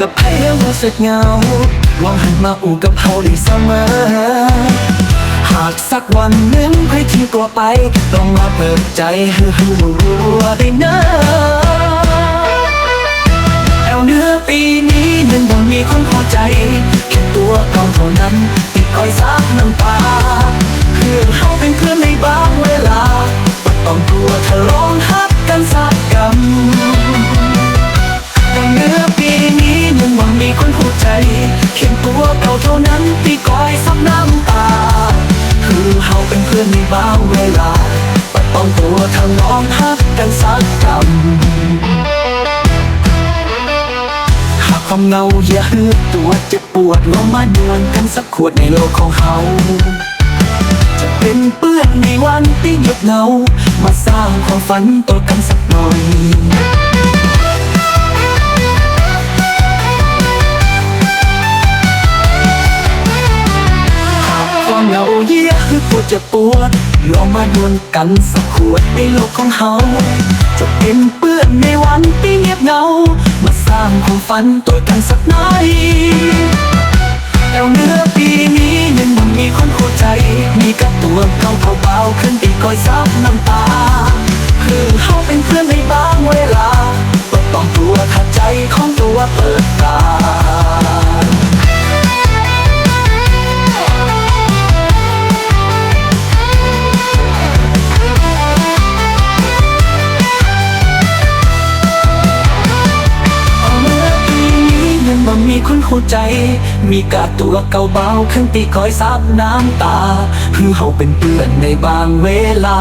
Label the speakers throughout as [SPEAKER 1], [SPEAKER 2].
[SPEAKER 1] กับไพ่แล้วรู้สึกเหงาลองหันมาอู่กับเขาด้เสมอ หากสักวันหนึ่งใครทิ้งตัวไป ต้องมาเปิดใจให้รู้ได้เนอะแอวเนื้อปีนี้มันบ่มีคนพอใจแค่ตัวเขาเท่านั้นติดคอยซักน้ำตา ใจเขียนตัวเก่าเท่านั้นที่คอยซับน้ำตา คือเฮาเป็นเพื่อนในบางเวลา ปัดป้องตัวทางน้องฮักกันสักกำหากความเงาอย่าฮืดตัวเจ็บปวดลงมาดวนกันสักขวดในโลกของเฮาจะเป็นเปื้อนในวันที่เงียบเหงามาสร้างความฝันตัวกันสักหน่อย จะปวดลองมาดวลกันสักขวดในโลกของเฮาจะเป็นเปื้อนในวันที่เงียบเหงา มาสร้างความฝันตัวกันสักหน่อยแล้วเนื้อปีนี้ยังมันมีคนหัวใจ มีกับตัวเขาเขาเบาขึ้นปีกอยซับน้ำตา คือเฮาเป็นเพื่อนในบางเวลาต้องตัวถ้าใจของตัวเปิดตา คนหัวใจ มีกาตัวเก่าเบาขึ้นตีคอยซับน้ำตาคือเขาเป็นเพื่อนในบางเวลา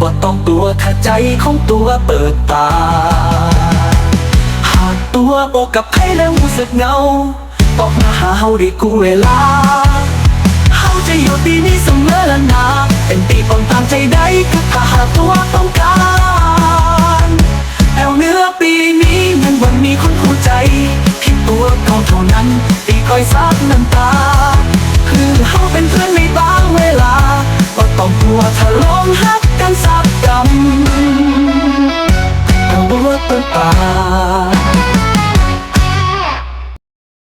[SPEAKER 1] บ่ต้องกลัวถ้าใจของตัวเปิดตา หากตัวอกกับใครแล้วรู้สึกเงาบอกมาหาเฮาได้กูเวลาเฮาจะอยู่ที่นี่เสมอละนาเป็นตีปองตามใจได้ก็ถ้าหากตัวต้องการ ท่านั้นที่คอยซับน้ำตา คือเขาเป็นเพื่อนในบางเวลา ก็ต้องกลัวถ้าลงหักกันซับกำเอาบ่เปิดปา